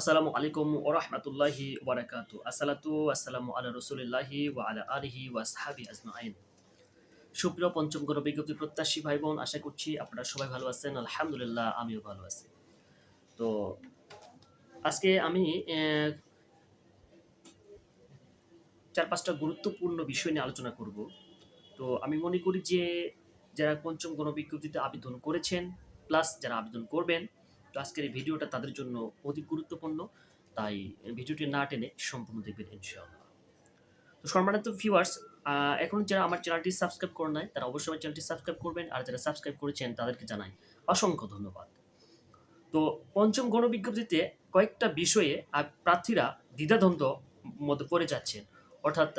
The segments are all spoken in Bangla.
আসসালামু আলাইকুম ও রহমতুল্লাহি ওবরাকাত আসসালাতু আসসালামু আলা রসুলিল্লাহি ওয়া আলা আলিহি ওয়া সাহাবি আজমাইন সুপ্রিয় পঞ্চম গণ বিজ্ঞপ্তি প্রত্যাশী ভাই বোন আশা করছি আপনারা সবাই ভালো আছেন। আলহামদুলিল্লাহ, আমিও ভালো আছি। তো আজকে আমি চার পাঁচটা গুরুত্বপূর্ণ বিষয় নিয়ে আলোচনা করব। তো আমি মনে করি যে, যারা পঞ্চম গণবিজ্ঞপ্তিতে আবেদন করেছেন, প্লাস যারা আবেদন করবেন তো আজকের ভিডিওটা তাদের জন্য অধিক গুরুত্বপূর্ণ। তাই ভিডিওটি না টেনে সম্পূর্ণ দেখবেন ইনশাআল্লাহ। তো সম্মানিত ভিউয়ার্স এখন যারা আমার চ্যানেলটি সাবস্ক্রাইব করে নাই, তারা অবশ্যই আমার চ্যানেলটি সাবস্ক্রাইব করবেন আর যারা সাবস্ক্রাইব করেছেন তাদেরকে জানাই অসংখ্য ধন্যবাদ। তো পঞ্চম গণবিজ্ঞপ্তিতে কয়েকটা বিষয়ে প্রার্থীরা দ্বিধাদ্বন্দ্ব মধ্যে পড়ে যাচ্ছেন। অর্থাৎ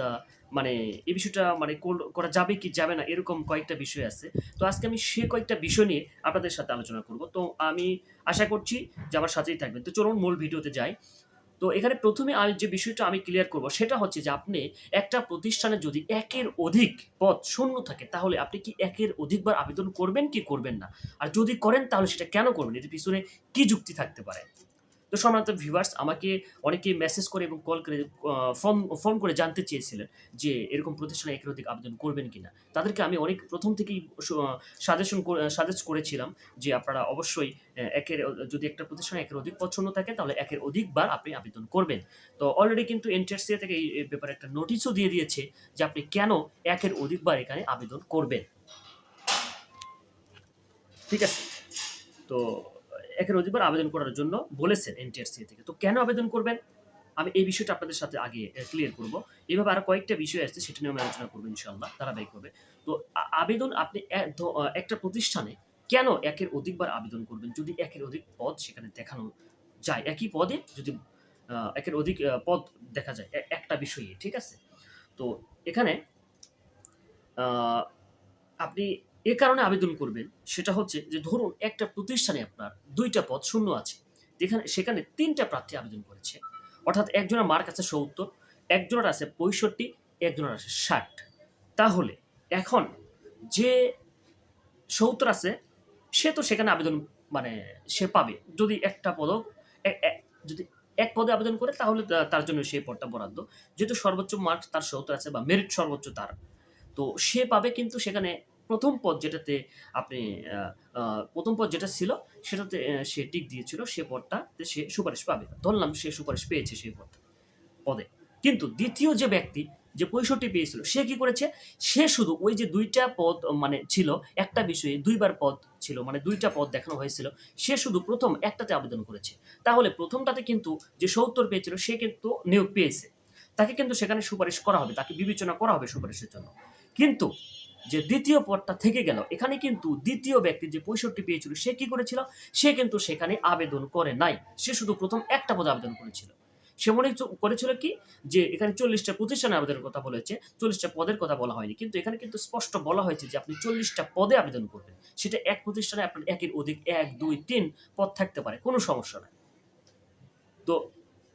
মানে এই বিষয়টা মানে করা যাবে কি যাবে না এরকম কয়েকটা বিষয় আছে। তো আজকে আমি সে কয়েকটা বিষয় নিয়ে আপনাদের সাথে আলোচনা করব। তো আমি আশা করছি যে আমার সাথেই থাকবেন। তো চলুন মূল ভিডিওতে যাই। তো এখানে প্রথমে আমি যে বিষয়টা আমি ক্লিয়ার করব সেটা হচ্ছে যে আপনি একটা প্রতিষ্ঠানে যদি একের অধিক পদ শূন্য থাকে, তাহলে আপনি কি একের অধিকবার আবেদন করবেন কি করবেন না? আর যদি করেন, তাহলে সেটা কেন করবেন? এর পিছনে কি যুক্তি থাকতে পারে? তো সম্মানিত ভিউয়ার্স আমাকে অনেকে মেসেজ করে এবং কল করে ফর্ম ফোন করে জানতে চেয়েছিলেন যে এরকম প্রতিষ্ঠানে একের অধিক আবেদন করবেন কিনা। তাদেরকে আমি অনেক, প্রথম থেকেই সাজেশন সাজেস্ট করেছিলাম যে আপনারা অবশ্যই একের, যদি একটা প্রতিষ্ঠানে একের অধিক পছন্দ থাকে তাহলে একের অধিকবার আপনি আবেদন করবেন। তো অলরেডি কিন্তু এনটিআরসিএ থেকে এই ব্যাপারে একটা নোটিশও দিয়ে দিয়েছে যে আপনি কেন একের অধিকবার এখানে আবেদন করবেন। ঠিক আছে? তো একের অধিকবার আবেদন করার জন্য বলেছেন এনটিআরসি থেকে। তো কেন আবেদন করবেন? আমি এই বিষয়টা আপনাদের সাথে আগে ক্লিয়ার করব। এইভাবে আরও কয়েকটা বিষয় আছে সেটা নিয়ে আমি আলোচনা করব ইনশাল্লাহ ধারাবাহিক হবে তো আবেদন আপনি একটা প্রতিষ্ঠানে কেন একের অধিকবার আবেদন করবেন? যদি একের অধিক পদ সেখানে দেখানো যায়, একই পদে যদি একের অধিক পদ দেখা যায় একটা বিষয়ে, ঠিক আছে? তো এখানে আপনি এ কারণে আবেদন করবেন, সেটা হচ্ছে যে ধরুন একটা প্রতিষ্ঠানে আপনার দুইটা পদ শূন্য আছে, যেখানে, সেখানে তিনটা প্রার্থী আবেদন করেছে। অর্থাৎ একজনের মার্ক আছে সত্তর, একজনের আছে পঁয়ষট্টি, একজনের আছে ষাট। তাহলে এখন যে সত্তর আছে, সে তো সেখানে আবেদন মানে সে পাবে। যদি একটা পদক যদি এক পদে আবেদন করে, তাহলে তার জন্য সেই পদটা বরাদ্দ। যেহেতু সর্বোচ্চ মার্ক তার সত্তর আছে বা মেরিট সর্বোচ্চ তার, তো সে পাবে কিন্তু সেখানে প্রথম পদ যেটাতে আপনি প্রথম পদ যেটা ছিল সেটাতে সে টিক দিয়েছিল, সে পদটাতে সে সুপারিশ পাবে। ধরলাম সে সুপারিশ পেয়েছে সেই পদ, পদে। কিন্তু দ্বিতীয় যে ব্যক্তি যে পঁয়ষট্টি পেয়েছিল, সে কি করেছে? সে শুধু ওই যে দুইটা পদ মানে ছিল, একটা বিষয়ে দুইবার পদ ছিল মানে দুইটা পদ দেখানো হয়েছিল, সে শুধু প্রথম একটাতে আবেদন করেছে। তাহলে প্রথমটাতে কিন্তু যে সত্তর পেয়েছিল, সে কিন্তু নিয়োগ পেয়েছে। তাকে কিন্তু সেখানে সুপারিশ করা হবে, তাকে বিবেচনা করা হবে সুপারিশের জন্য। কিন্তু যে দ্বিতীয় পদটা থেকে গেল। এখানে কিন্তু দ্বিতীয় ব্যক্তি যে পঁয়ষট্টি পেয়েছিল, সে কি করেছিল? সে কিন্তু সেখানে আবেদন করে নাই। সে শুধু প্রথম একটা পদে আবেদন করেছিল। সে মনে করেছিল কি? যে এখানে চল্লিশটা প্রতিষ্ঠানে আবেদনের কথা বলেছে চল্লিশটা পদের কথা বলা হয়নি। কিন্তু এখানে কিন্তু স্পষ্ট বলা হয়েছে যে আপনি চল্লিশটা পদে আবেদন করবেন। সেটা এক প্রতিষ্ঠানে আপনার একের অধিক এক, দুই, তিন পদ থাকতে পারে, কোনো সমস্যা নাই। তো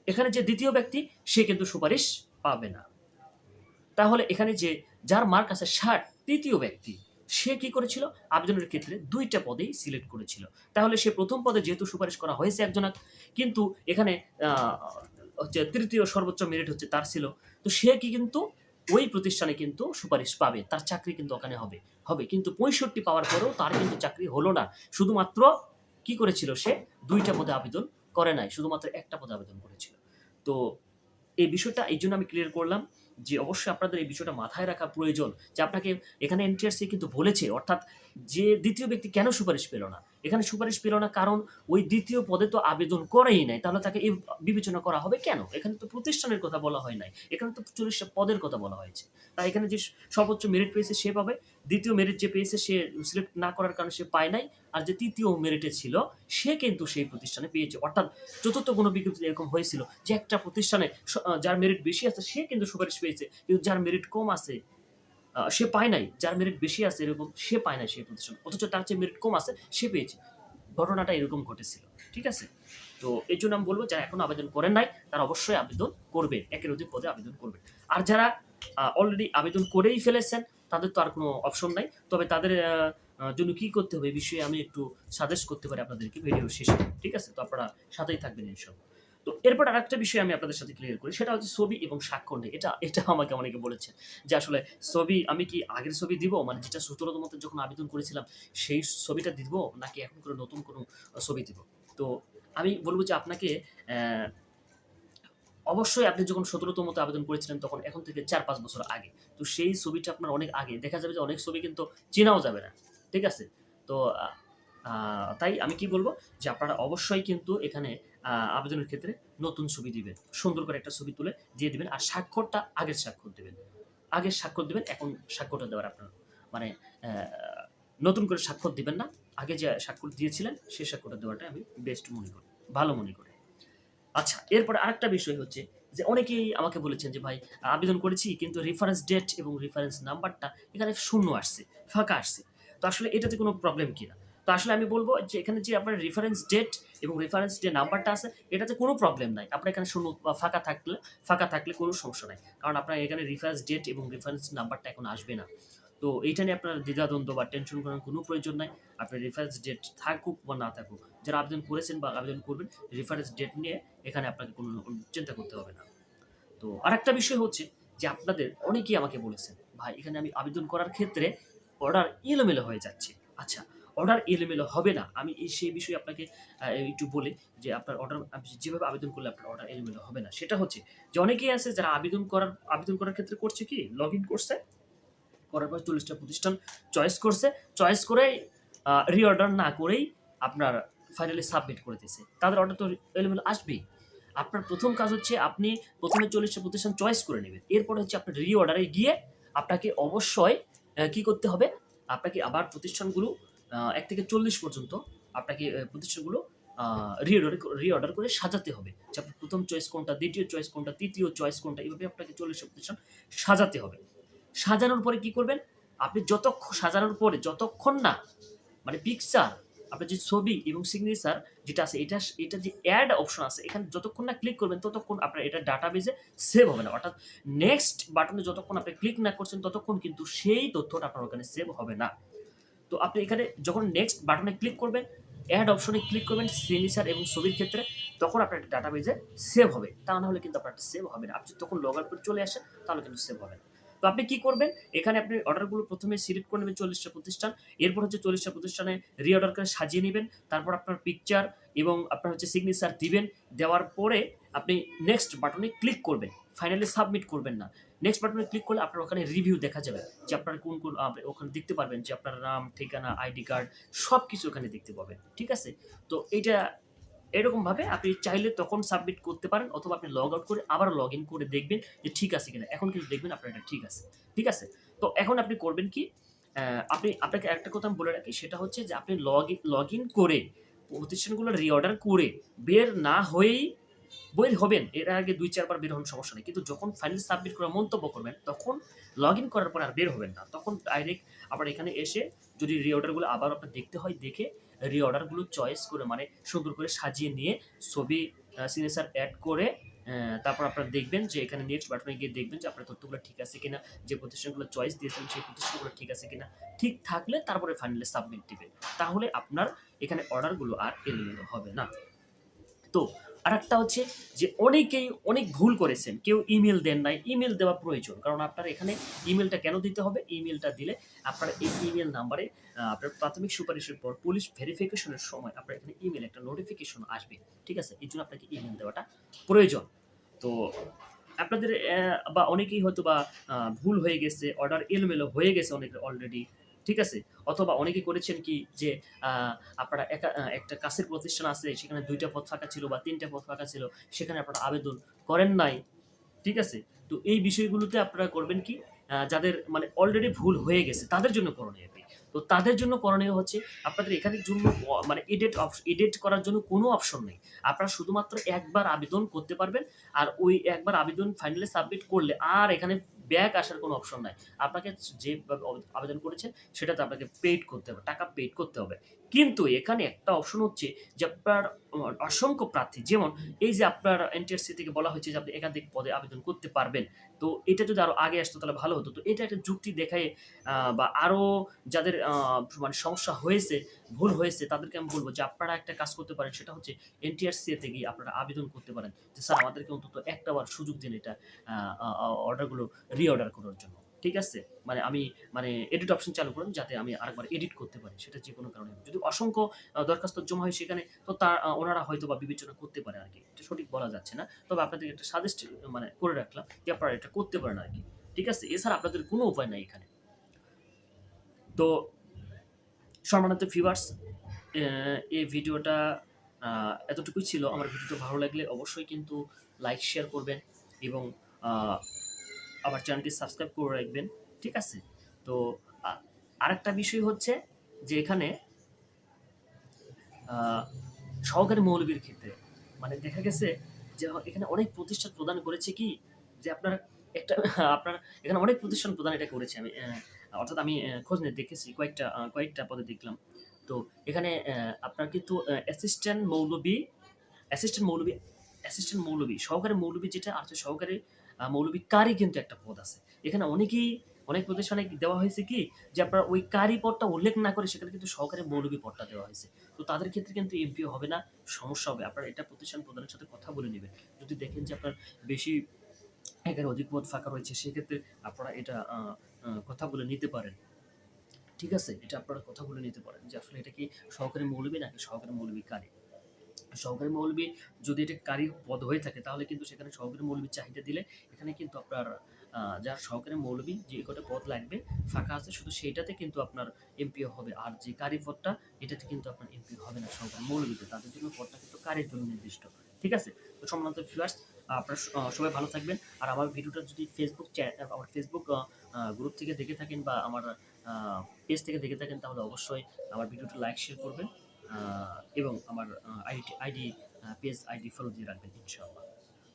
এখানে যে দ্বিতীয় ব্যক্তি, সে কিন্তু সুপারিশ পাবে না। তাহলে এখানে যে, যার মার্ক আছে ষাট তৃতীয় ব্যক্তি, সে কি করেছিল? আবেদনের ক্ষেত্রে দুইটা পদেই সিলেক্ট করেছিল। তাহলে সে প্রথম পদে যেহেতু সুপারিশ করা হয়েছে একজন কিন্তু এখানে হচ্ছে তৃতীয় সর্বোচ্চ মেরিট হচ্ছে তার ছিল। তো সে কি কিন্তু ওই প্রতিষ্ঠানে কিন্তু সুপারিশ পাবে, তার চাকরি কিন্তু ওখানে হবে হবে। কিন্তু পঁয়ষট্টি পাওয়ার পরেও তার কিন্তু চাকরি হলো না। শুধুমাত্র কি করেছিল সে? দুইটা পদে আবেদন করে নাই, শুধুমাত্র একটা পদে আবেদন করেছিল। তো এই বিষয়টা এই জন্য আমি ক্লিয়ার করলাম। যে অবশ্যই আপনাদের এই বিষয়টা মাথায় রাখা প্রয়োজন যে আপনাকে এখানে এনটিআরসি কিন্তু বলেছে, অর্থাৎ যে দ্বিতীয় ব্যক্তি কেন সুপারিশ পেল না? এখানে সুপারিশ পেল না, কারণ ওই দ্বিতীয় পদে তো আবেদন করেই নাই। তাহলে তাকে এই বিবেচনা করা হবে কেন? এখানে তো প্রতিষ্ঠানের কথা বলা হয় নাই। এখানে তো চল্লিশটা পদের কথা বলা হয়েছে। তাই এখানে যে সর্বোচ্চ মেরিট পেয়েছে সে পাবে। দ্বিতীয় মেরিট যে পেয়েছে সে সিলেক্ট না করার কারণে সে পায় নাই। আর যে তৃতীয় মেরিটে ছিল, সে কিন্তু সেই প্রতিষ্ঠানে পেয়েছে। অর্থাৎ চতুর্থ কোনো বিজ্ঞপ্তি এরকম হয়েছিল যে একটা প্রতিষ্ঠানে যার মেরিট বেশি আছে, সে কিন্তু সুপারিশ পেয়েছে। কিন্তু যার মেরিট কম আছে সে পায় নাই। যার মেরিট বেশি আছে এরকম, সে পায় নাই সেই প্রতিষ্ঠান। অথচ তার চেয়ে মেরিট কম আছে, সে পেয়েছে। ঘটনাটা এরকম ঘটেছিল, ঠিক আছে? তো এই জন্য আমি বলব, যারা এখনও আবেদন করেন নাই, তারা অবশ্যই আবেদন করবেন, একের অধিক পদে আবেদন করবেন। আর যারা অলরেডি আবেদন করেই ফেলেছেন, তাদের তো আর কোনো অপশন নাই। তবে তাদের জন্য কি করতে হবে এই বিষয়ে আমি একটু সাজেস্ট করতে পারি আপনাদেরকে ভিডিও শেষে, ঠিক আছে? তো আপনারা সাথেই থাকবেন, ইনশাল্লাহ। তো এরপর আরেকটা বিষয় আমি আপনাদের সাথে ক্লিয়ার করি, সেটা হচ্ছে ছবি এবং স্বাক্ষর নিয়ে। এটা এটা আমাকে অনেকে বলেছেন যে আসলে ছবি আমি কি আগের ছবি দিব? মানে যেটা সতেরোতম মতো যখন আবেদন করেছিলাম, সেই ছবিটা দিব নাকি এখন করে নতুন কোনো ছবি দিব? তো আমি বলব যে আপনাকে অবশ্যই আপনি যখন সতেরোতম মতো আবেদন করেছিলেন তখন এখন থেকে চার পাঁচ বছর আগে। তো সেই ছবিটা আপনার অনেক আগে। দেখা যাবে যে অনেক ছবি কিন্তু চেনাও যাবে না। ঠিক আছে? তো তাই আমি কি বলব? যে আপনারা অবশ্যই কিন্তু এখানে আবেদনের ক্ষেত্রে নতুন ছবি দিবেন, সুন্দর করে একটা ছবি তুলে দিয়ে দিবেন আর স্বাক্ষরটা আগের স্বাক্ষর দেবেন। আগের স্বাক্ষর দেবেন, এখন স্বাক্ষরটা দেওয়ার আপনার মানে নতুন করে স্বাক্ষর দিবেন না। আগে যে স্বাক্ষর দিয়েছিলেন সেই স্বাক্ষরটা দেওয়াটা আমি বেস্ট মনে করি, ভালো মনে করি। আচ্ছা এরপরে আরেকটা বিষয় হচ্ছে যে অনেকেই আমাকে বলেছেন যে, ভাই, আবেদন করেছি, কিন্তু রেফারেন্স ডেট এবং রেফারেন্স নাম্বারটা এখানে শূন্য আসছে, ফাঁকা আসছে। তো আসলে এটাতে কোনো প্রবলেম কিনা তো আসলে আমি বলব যে এখানে যে আপনার রেফারেন্স ডেট এবং রেফারেন্স যে নাম্বারটা আছে, এটাতে কোনো প্রবলেম নাই। আপনার এখানে শূন্য বা ফাঁকা থাকলে ফাঁকা থাকলে কোনো সমস্যা নাই। কারণ আপনার এখানে রেফারেন্স ডেট এবং রেফারেন্স নাম্বারটা এখন আসবে না। তো এইটা নিয়ে আপনার দ্বিধাদ্বন্দ্ব বা টেনশন করার কোনো প্রয়োজন নাই। আপনার রেফারেন্স ডেট থাকুক বা না থাকুক, যারা আবেদন করেছেন বা আবেদন করবেন রেফারেন্স ডেট নিয়ে এখানে আপনাকে কোনো চিন্তা করতে হবে না। তো আরেকটা বিষয় হচ্ছে যে আপনাদের অনেকেই আমাকে বলেছেন, ভাই, এখানে আমি আবেদন করার ক্ষেত্রে অর্ডার এলোমেলো হয়ে যাচ্ছে। আচ্ছা অর্ডার এলোমেলো হবে না। আমি সেই বিষয়ে আপনাকে একটু বলি যে আপনার অর্ডার যেভাবে আবেদন করলে আপনার অর্ডার এলোমেলো হবে না। সেটা হচ্ছে যে অনেকেই আছে যারা আবেদন করার আবেদন করার ক্ষেত্রে করছে কি? লগ ইন করছে, করার পর চল্লিশটা প্রতিষ্ঠান চয়েস করছে চয়েস করে রিঅর্ডার না করেই আপনার ফাইনালি সাবমিট করে দিয়েছে। তাদের অর্ডার তো এলোমেলো আসবেই। আপনার প্রথম কাজ হচ্ছে আপনি প্রথমে চল্লিশটা প্রতিষ্ঠান চয়েস করে নেবেন। এরপর হচ্ছে আপনার রিঅর্ডারে গিয়ে আপনাকে অবশ্যই কি করতে হবে? আপনাকে আবার প্রতিষ্ঠানগুলো এক থেকে চল্লিশ পর্যন্ত আপনাকে প্রতিষ্ঠানগুলো রিঅর্ডার রিঅর্ডার করে সাজাতে হবে। যে আপনার প্রথম চয়েস কোনটা, দ্বিতীয় চয়েস কোনটা, তৃতীয় চয়েস কোনটা এইভাবে আপনাকে চল্লিশটা প্রতিষ্ঠান সাজাতে হবে। সাজানোর পরে কি করবেন? আপনি যতক্ষণ, সাজানোর পরে যতক্ষণ না মানে পিকচার আপনার যে ছবি এবং সিগনেচার যেটা আছে, এটা এটা যে অ্যাড অপশন আছে, এখানে যতক্ষণ না ক্লিক করবেন, ততক্ষণ আপনার এটা ডাটাবেজে সেভ হবে না। অর্থাৎ নেক্সট বাটনে যতক্ষণ আপনি ক্লিক না করছেন, ততক্ষণ কিন্তু সেই তথ্যটা আপনার ওখানে সেভ হবে না। তো আপনি এখানে যখন নেক্সট বাটনে ক্লিক করবেন অ্যাড অপশনে ক্লিক করবেন সিগনেচার এবং ছবির ক্ষেত্রে, তখন আপনার ডাটাবেজে সেভ হবে। তা না হলে কিন্তু আপনার সেভ হবে না। আপনি তখন লগ আউট করে চলে আসেন, তাহলে কিন্তু সেভ হবে না। তো আপনি কি করবেন? এখানে আপনি অর্ডারগুলো প্রথমে সিলেক্ট করে নেবেন চল্লিশটা প্রতিষ্ঠান। এরপর হচ্ছে চল্লিশটা প্রতিষ্ঠানে রিঅর্ডার করে সাজিয়ে নেবেন। তারপর আপনার পিকচার এবং আপনার হচ্ছে সিগনেচার দিবেন। দেওয়ার পরে আপনি নেক্সট বাটনে ক্লিক করবেন। ফাইনালি সাবমিট করবেন না। নেক্সট বাটনে ক্লিক করলে আপনার ওখানে রিভিউ দেখা যাবে যে আপনার কোন কোন ওখানে দেখতে পারবেন যে আপনার নাম, ঠিকানা আইডি কার্ড সব কিছু ওখানে দেখতে পাবেন, ঠিক আছে? তো এইটা এরকমভাবে আপনি চাইলে তখন সাবমিট করতে পারেন অথবা আপনি লগ আউট করে আবার লগ ইন করে দেখবেন যে ঠিক আছে কিনা। এখন কিন্তু দেখবেন আপনার এটা ঠিক আছে ঠিক আছে? তো এখন আপনি করবেন কি আপনি, আপনাকে একটা কথা বলে রাখি, সেটা হচ্ছে যে আপনি লগ লগ ইন করে প্রতিষ্ঠানগুলো রিঅর্ডার করে বের না হয়েই বের হবেন, এর আগে দুই, চারবার বের হন সমস্যা নেই। কিন্তু যখন ফাইনাল সাবমিট করে মন্তব্য করবেন, তখন লগ ইন করার পর আর বের হবেন না। তখন ডাইরেক্ট আপনার এখানে এসে যদি রিঅর্ডারগুলো আবার আপনার দেখতে হয়, দেখে রিঅর্ডারগুলো চয়েস করে মানে সুন্দর করে সাজিয়ে নিয়ে ছবি সিগনেচার অ্যাড করে তারপর আপনারা দেখবেন যে এখানে নেক্সট বাটনে গিয়ে দেখবেন যে আপনার তথ্যগুলো ঠিক আছে কিনা, যে প্রতিষ্ঠানগুলো চয়েস দিয়েছেন সেই প্রতিষ্ঠানগুলো ঠিক আছে কিনা। ঠিক থাকলে তারপরে ফাইনালি সাবমিট দিবেন। তাহলে আপনার এখানে অর্ডারগুলো আর এলোমেলো হবে না। তো আরেকটা হচ্ছে যে অনেকেই অনেক ভুল করেছেন, কেউ ইমেল দেন নাই। ইমেল দেওয়া প্রয়োজন, কারণ আপনার এখানে ইমেলটা কেন দিতে হবে? ইমেলটা দিলে আপনার এই ইমেল নাম্বারে আপনার প্রাথমিক সুপারিশের পর পুলিশ ভেরিফিকেশনের সময় আপনার এখানে ইমেল একটা নোটিফিকেশন আসবে, ঠিক আছে? এই জন্য আপনাকে ইমেল দেওয়াটা প্রয়োজন। তো আপনাদের বা অনেকেই হয়তো বা ভুল হয়ে গেছে অর্ডার এলোমেলো হয়ে গেছে অনেকের অলরেডি ঠিক আছে? অথবা অনেকে করেছেন কি যে আপনারা একা একটা কাছের প্রতিষ্ঠান আছে, সেখানে দুইটা পথ ফাঁকা ছিল বা তিনটা পথ ফাঁকা ছিল, সেখানে আপনারা আবেদন করেন নাই, ঠিক আছে? তো এই বিষয়গুলোতে আপনারা করবেন কি যাদের মানে অলরেডি ভুল হয়ে গেছে, তাদের জন্য করণীয় কি তো তাদের জন্য করণীয় হচ্ছে, আপনাদের এখানের জন্য মানে এডিট এডিট করার জন্য কোনো অপশন নেই। আপনারা শুধুমাত্র একবার আবেদন করতে পারবেন, আর ওই একবার আবেদন ফাইনালি সাবমিট করলে আর এখানে ব্যাক আসার কোনো অপশন নাই। আপনাকে যে আবেদন করেছে সেটাতে আপনাকে পেড করতে হবে, টাকা পেড করতে হবে। কিন্তু এখানে একটা অপশন হচ্ছে যে আপনার অসংখ্য প্রার্থী, যেমন এই যে আপনার এনটিআরসি থেকে বলা হয়েছে যে আপনি একাধিক পদে আবেদন করতে পারবেন। তো এটা যদি আরও আগে আসতো তাহলে ভালো হতো। তো এটা একটা যুক্তি দেখায় বা আরও যাদের মানে সমস্যা হয়েছে, ভুল হয়েছে, তাদেরকে আমি বলব যে আপনারা একটা কাজ করতে পারেন, সেটা হচ্ছে এনটিআরসি তে গিয়ে আপনারা আবেদন করতে পারেন। যে স্যার, আমাদেরকে অন্তত একটা বার সুযোগ দিন এটা অর্ডারগুলো রিঅর্ডার করার জন্য। ঠিক আছে? মানে আমি মানে এডিট অপশন চালু করুন যাতে আমি আরেকবার এডিট করতে পারি, সেটা যে কোনো কারণে যদি অসংখ্য দরখাস্ত জমা হয় সেখানে, তো তার ওনারা হয়তো বা বিবেচনা করতে পারে আর কি। এটা সঠিক বলা যাচ্ছে না। তবে আপনাদেরকে একটা সাজেস্ট মানে করে রাখলাম যে আপনারা এটা করতে পারেন আর কি। ঠিক আছে? এছাড়া আপনাদের কোনো উপায় নাই এখানে। তো সম্মানিত ভিউয়ার্স এই ভিডিওটা এতটুকুই ছিল। আমার ভিডিওটা ভালো লাগলে অবশ্যই কিন্তু লাইক শেয়ার করবেন এবং আমার চ্যানেলটি সাবস্ক্রাইব করে রাখবেন, ঠিক আছে? তো আরেকটা বিষয় হচ্ছে যে এখানে সহকারী মৌলবীর ক্ষেত্রে মানে দেখা গেছে যে এখানে অনেক প্রতিষ্ঠান প্রদান করেছে কি, যে আপনার একটা, আপনার এখানে অনেক প্রতিষ্ঠান প্রদান এটা করেছে। আমি অর্থাৎ আমি খোঁজ নিয়ে দেখেছি, কয়েকটা কয়েকটা পদে দেখলাম। তো এখানে আপনার কিন্তু অ্যাসিস্ট্যান্ট মৌলবী অ্যাসিস্ট্যান্ট মৌলবী অ্যাসিস্ট্যান্ট মৌলবী, সহকারী মৌলবী যেটা হচ্ছে সহকারী মৌলবী কারি কিন্তু একটা পদ আছে। এখানে অনেকেই, অনেক প্রতিষ্ঠানে দেওয়া হয়েছে কি, যে আপনার ওই কারি পদটা উল্লেখ না করে সেখানে কিন্তু সহকারী মৌলবী পদটা দেওয়া হয়েছে। তো তাদের ক্ষেত্রে কিন্তু এমপিও হবে না, সমস্যা হবে। আপনার এটা প্রতিষ্ঠান প্রধানের সাথে কথা বলে নেবেন। যদি দেখেন যে আপনার বেশি এখানে অধিক পদ ফাঁকা রয়েছে, সেক্ষেত্রে আপনারা এটা কথা বলে নিতে পারেন। ঠিক আছে? এটা আপনারা কথা বলে নিতে পারেন যে আসলে এটা কি সহকারী মৌলবী নাকি সহকারী মৌলবী কারি? সহকারী মৌলবী যদি এটা কারি পদ হয়ে থাকে, তাহলে কিন্তু সেখানে সহকারী মৌলবীর চাহিদা দিলে এখানে কিন্তু আপনার যার সহকারী মৌলবী যে কটা পদ লাগবে, ফাঁকা আছে, শুধু সেইটাতে কিন্তু আপনার এমপিও হবে। আর যে কারি পদটা, এটাতে কিন্তু আপনার এমপি হবে না, সহকারী মৌলবীতে। তাদের জন্য পদটা কিন্তু কারির জন্য নির্দিষ্ট। ঠিক আছে? তো সম্মানিত ভিউয়ার্স আপনারা সবাই ভালো থাকবেন। আর আমার ভিডিওটা যদি ফেসবুক আমার ফেসবুক গ্রুপ থেকে দেখে থাকেন বা আমার পেজ থেকে দেখে থাকেন, তাহলে অবশ্যই আমার ভিডিওটা লাইক শেয়ার করবেন। এবং আমার ID ID page ID follow দিয়ে রাখবেন, ইনশাআল্লাহ।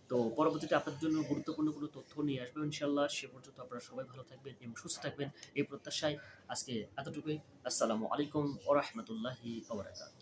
তো পরবর্তীতে আপনার জন্য গুরুত্বপূর্ণ কোনো তথ্য নিয়ে আসবেন ইনশাআল্লাহ। সে পর্যন্ত আপনারা সবাই ভালো থাকবেন এবং সুস্থ থাকবেন। এই প্রত্যাশায় আজকে এতটুকুই। আসসালামু আলাইকুম ওরহমতুল্লাহি ওবরাকাতুহ